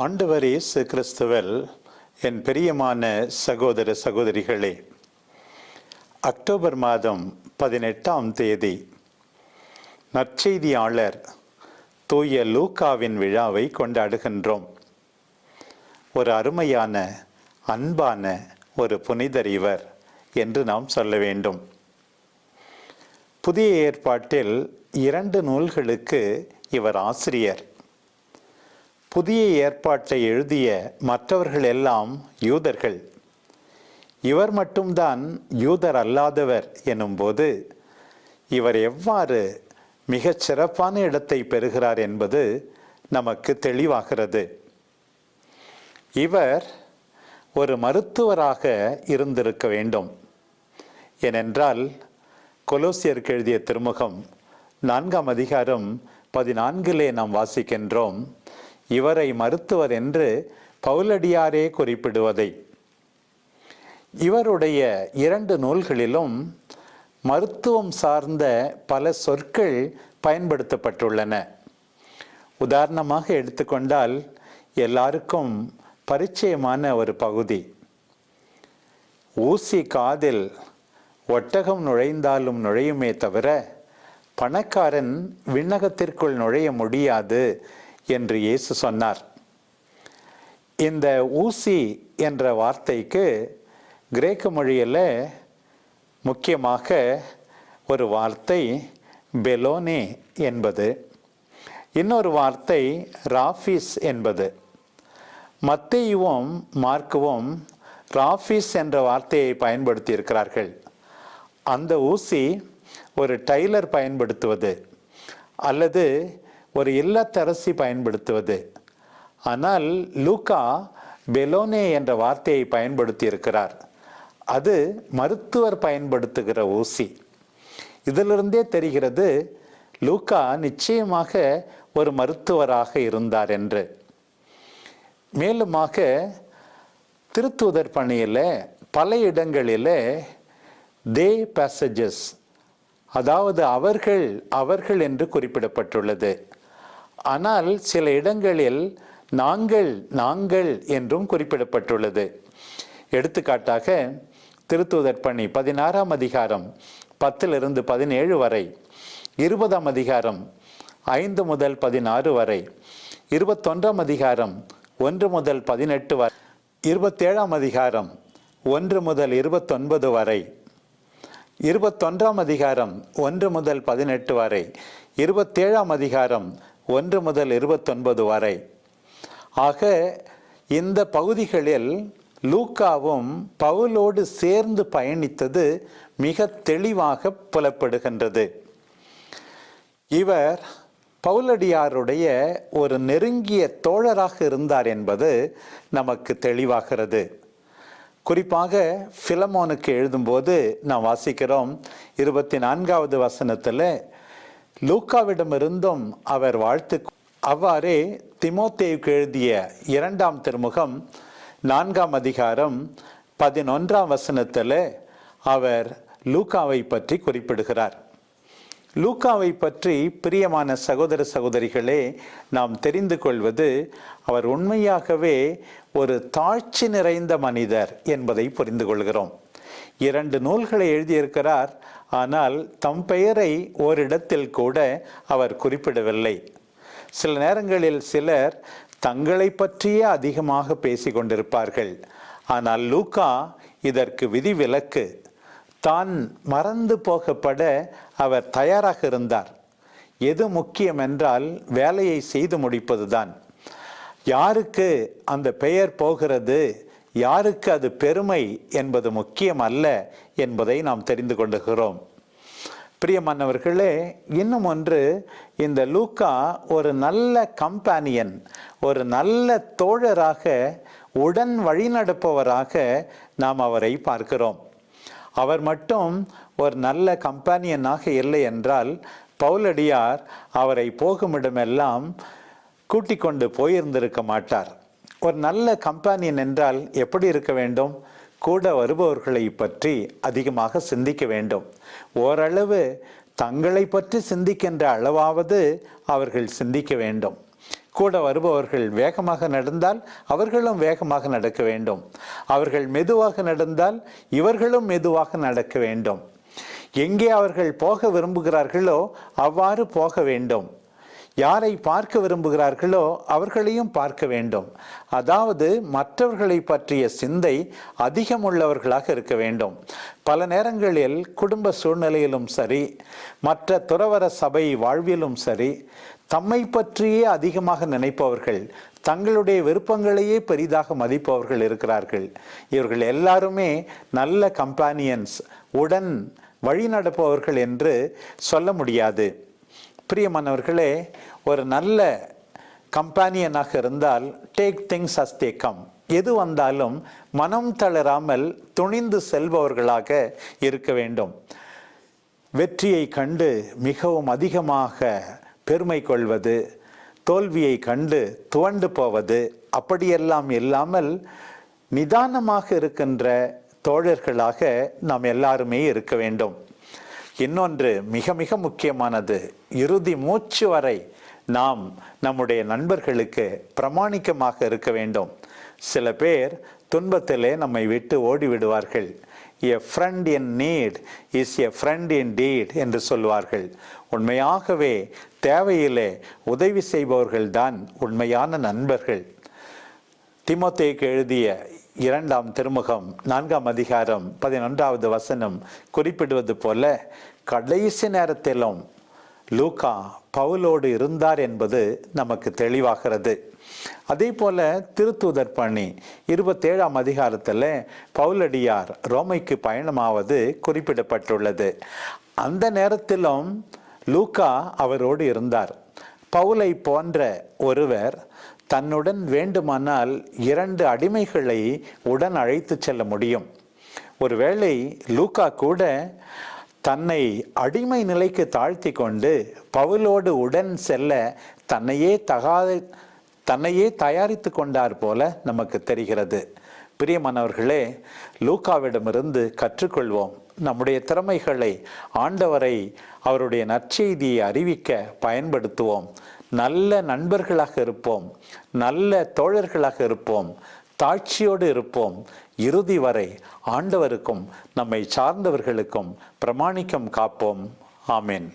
ஆண்டவர் இயேசு கிறிஸ்துவல் என் பெரியமான சகோதர சகோதரிகளே அக்டோபர் மாதம் பதினெட்டாம் தேதி நற்செய்தியாளர் தூய லூக்காவின் விழாவை கொண்டாடுகின்றோம். ஒரு அருமையான அன்பான ஒரு புனிதர் இவர் என்று நாம் சொல்ல வேண்டும். புதிய ஏற்பாட்டில் இரண்டு நூல்களுக்கு இவர் ஆசிரியர். புதிய ஏற்பாட்டை எழுதிய மற்றவர்கள் எல்லாம் யூதர்கள். இவர் மட்டும்தான் யூதர் அல்லாதவர் எனும்போது இவர் எவ்வாறு மிகச் சிறப்பான இடத்தை பெறுகிறார் என்பது நமக்கு தெளிவாகிறது. இவர் ஒரு மருத்துவராக இருந்திருக்க வேண்டும். ஏனென்றால் கொலோசியருக்கு எழுதிய திருமுகம் நான்காம் அதிகாரம் பதினான்கிலே நாம் வாசிக்கின்றோம் இவரை மருத்துவர் என்று பவுலடியாரே குறிப்பிடுவதை. இவருடைய இரண்டு நூல்களிலும் மருத்துவம் சார்ந்த பல சொற்கள் பயன்படுத்தப்பட்டுள்ளன. உதாரணமாக எடுத்துக்கொண்டால் எல்லாருக்கும் பரிச்சயமான ஒரு பகுதி. ஊசி காதில் ஒட்டகம் நுழைந்தாலும் நுழையுமே தவிர பணக்காரன் விண்ணகத்திற்குள் நுழைய முடியாது என்று இயேசு சொன்னார். இந்த ஊசி என்ற வார்த்தைக்கு கிரேக்க மொழியில் முக்கியமாக ஒரு வார்த்தை பெலோனே என்பது. இன்னொரு வார்த்தை ராஃபிஸ் என்பது. மத்தையும் மார்க்கவும் ராஃபிஸ் என்ற வார்த்தையை பயன்படுத்தி இருக்கிறார்கள் அந்த ஊசி ஒரு டைலர் பயன்படுத்துவது அல்லது ஒரு இல்லத்தரசி பயன்படுத்துவது. ஆனால் லூக்கா பெலோனே என்ற வார்த்தையை பயன்படுத்தி இருக்கிறார் அது மருத்துவர் பயன்படுத்துகிற ஊசி. இதிலிருந்தே தெரிகிறது லூக்கா நிச்சயமாக ஒரு மருத்துவராக இருந்தார் என்று. மேலுமாக திருத்துதர் பணியில் பல இடங்களில் தே பேசஜஸ் அதாவது அவர்கள் அவர்கள் என்று குறிப்பிடப்பட்டுள்ளது. ஆனால் சில இடங்களில் நாங்கள் நாங்கள் என்றும் குறிப்பிடப்பட்டுள்ளது. எடுத்துக்காட்டாக திருத்துதர் பணி பதினாறாம் அதிகாரம் பத்திலிருந்து பதினேழு வரை இருபதாம் அதிகாரம் ஐந்து முதல் பதினாறு வரை இருபத்தொன்றாம் அதிகாரம் ஒன்று முதல் பதினெட்டு வரை இருபத்தேழாம் அதிகாரம் ஒன்று முதல் இருபத்தொன்பது வரை இருபத்தொன்றாம் அதிகாரம் ஒன்று முதல் பதினெட்டு வரை இருபத்தேழாம் அதிகாரம் ஒன்று முதல் இருபத்தொன்பது வரை. ஆக இந்த பகுதிகளில் லூக்காவும் பவுலோடு சேர்ந்து பயணித்தது மிக தெளிவாக புலப்படுகின்றது. இவர் பவுலடியாருடைய ஒரு நெருங்கிய தோழராக இருந்தார் என்பது நமக்கு தெளிவாகிறது. குறிப்பாக ஃபிலமோனுக்கு எழுதும்போது நாம் வாசிக்கிறோம் இருபத்தி நான்காவது வசனத்தில் லூக்காவிடமிருந்தும் அவர் வாழ்த்து அவ்வாறே திமோத்தேவுக்கு எழுதிய இரண்டாம் திருமுகம் நான்காம் அதிகாரம் பதினொன்றாம் வசனத்தில் அவர் லூக்காவை பற்றி குறிப்பிடுகிறார். லூக்காவை பற்றி பிரியமான சகோதர சகோதரிகளே நாம் தெரிந்து கொள்வது அவர் உண்மையாகவே ஒரு தாழ்ச்சி நிறைந்த மனிதர் என்பதை புரிந்து கொள்கிறோம். இரண்டு நூல்களை எழுதியிருக்கிறார். ஆனால் தம் பெயரை ஓரிடத்தில் கூட அவர் குறிப்பிடவில்லை. சில நேரங்களில் சிலர் தங்களை பற்றியே அதிகமாக பேசி கொண்டிருப்பார்கள் ஆனால் லூக்கா இதற்கு விதிவிலக்கு. தான் மறந்து போகப்பட அவர் தயாராக இருந்தார். எது முக்கியம் என்றால் வேலையை செய்து முடிப்பதுதான். யாருக்கு அந்த பெயர் போகிறது? யாருக்கு அது பெருமை என்பது முக்கியம் அல்ல என்பதை நாம் தெரிந்து கொண்டுகிறோம். பிரியமானவர்களே இன்னும் ஒன்று இந்த லூக்கா ஒரு நல்ல கம்பானியன் ஒரு நல்ல தோழராக உடன் வழிநடப்பவராக நாம் அவரை பார்க்கிறோம். அவர் மட்டும் ஒரு நல்ல கம்பானியனாக இல்லை என்றால் பவுலடியார் அவரை போகுமிடமெல்லாம் கூட்டிக் கொண்டு போயிருந்திருக்க மாட்டார். ஒரு நல்ல கம்பானியன் என்றால் எப்படி இருக்க வேண்டும்? கூட வருபவர்களை பற்றி அதிகமாக சிந்திக்க வேண்டும். ஓரளவு தங்களை பற்றி சிந்திக்கின்ற அளவாவது அவர்கள் சிந்திக்க வேண்டும். கூட வருபவர்கள் வேகமாக நடந்தால் அவர்களும் வேகமாக நடக்க வேண்டும். அவர்கள் மெதுவாக நடந்தால் இவர்களும் மெதுவாக நடக்க வேண்டும். எங்கே அவர்கள் போக விரும்புகிறார்களோ அவ்வாறு போக வேண்டும். யாரை பார்க்க விரும்புகிறார்களோ அவர்களையும் பார்க்க வேண்டும். அதாவது மற்றவர்களை பற்றிய சிந்தை அதிகமுள்ளவர்களாக இருக்க வேண்டும். பல நேரங்களில் குடும்ப சூழ்நிலையிலும் சரி மற்ற துறவர சபை வாழ்விலும் சரி தம்மை பற்றியே அதிகமாக நினைப்பவர்கள் தங்களுடைய விருப்பங்களையே பெரிதாக மதிப்பவர்கள் இருக்கிறார்கள். இவர்கள் எல்லாருமே நல்ல கம்பானியன்ஸ் உடன் வழி நடப்பவர்கள் என்று சொல்ல முடியாது. பிரியமானவர்களே ஒரு நல்ல கம்பானியனாக இருந்தால் take things as they come எது வந்தாலும் மனம் தளராமல் துணிந்து செல்பவர்களாக இருக்க வேண்டும். வெற்றியை கண்டு மிகவும் அதிகமாக பெருமை கொள்வது தோல்வியை கண்டு துவண்டு போவது அப்படியெல்லாம் இல்லாமல் நிதானமாக இருக்கின்ற தோழர்களாக நாம் எல்லாருமே இருக்க வேண்டும். இன்னொன்று மிக மிக முக்கியமானது இறுதி மூச்சு வரை நாம் நம்முடைய நண்பர்களுக்கு பிரமாணிக்கமாக இருக்க வேண்டும். சில பேர் துன்பத்திலே நம்மை விட்டு ஓடிவிடுவார்கள். A friend in need is a friend in deed என்று சொல்வார்கள். உண்மையாகவே தேவையிலே உதவி செய்பவர்கள்தான் உண்மையான நண்பர்கள். திமுத்தேக்கு எழுதிய இரண்டாம் திருமுகம் நான்காம் அதிகாரம் பதினொன்றாவது வசனம் குறிப்பிடுவது போல கடைசி நேரத்திலும் லூகா பவுலோடு இருந்தார் என்பது நமக்கு தெளிவாகிறது. அதே போல திருத்தூதர் பணி இருபத்தேழாம் அதிகாரத்தில் பவுலடியார் ரோமைக்கு பயணமாவது குறிப்பிடப்பட்டுள்ளது. அந்த நேரத்திலும் லூக்கா அவரோடு இருந்தார். பவுலை போன்ற ஒருவர் தன்னுடன் வேண்டுமானால் இரண்டு அடிமைகளை உடன் அழைத்து செல்ல முடியும். ஒருவேளை லூக்கா கூட தன்னை அடிமை நிலைக்கு தாழ்த்தி கொண்டு பவுலோடு உடன் செல்ல தன்னையே தகாத தன்னையே தயாரித்து கொண்டார் போல நமக்கு தெரிகிறது. பிரியமானவர்களே லூக்காவிடமிருந்து கற்றுக்கொள்வோம் நம்முடைய திறமைகளை ஆண்டவரை அவருடைய நற்செய்தியை அறிவிக்க பயன்படுத்துவோம். நல்ல நண்பர்களாக இருப்போம். நல்ல தோழர்களாக இருப்போம். தாட்சியோடு இருப்போம். இறுதி வரை ஆண்டவருக்கும் நம்மை சார்ந்தவர்களுக்கும் பிரமாணிக்கம் காப்போம். ஆமேன்.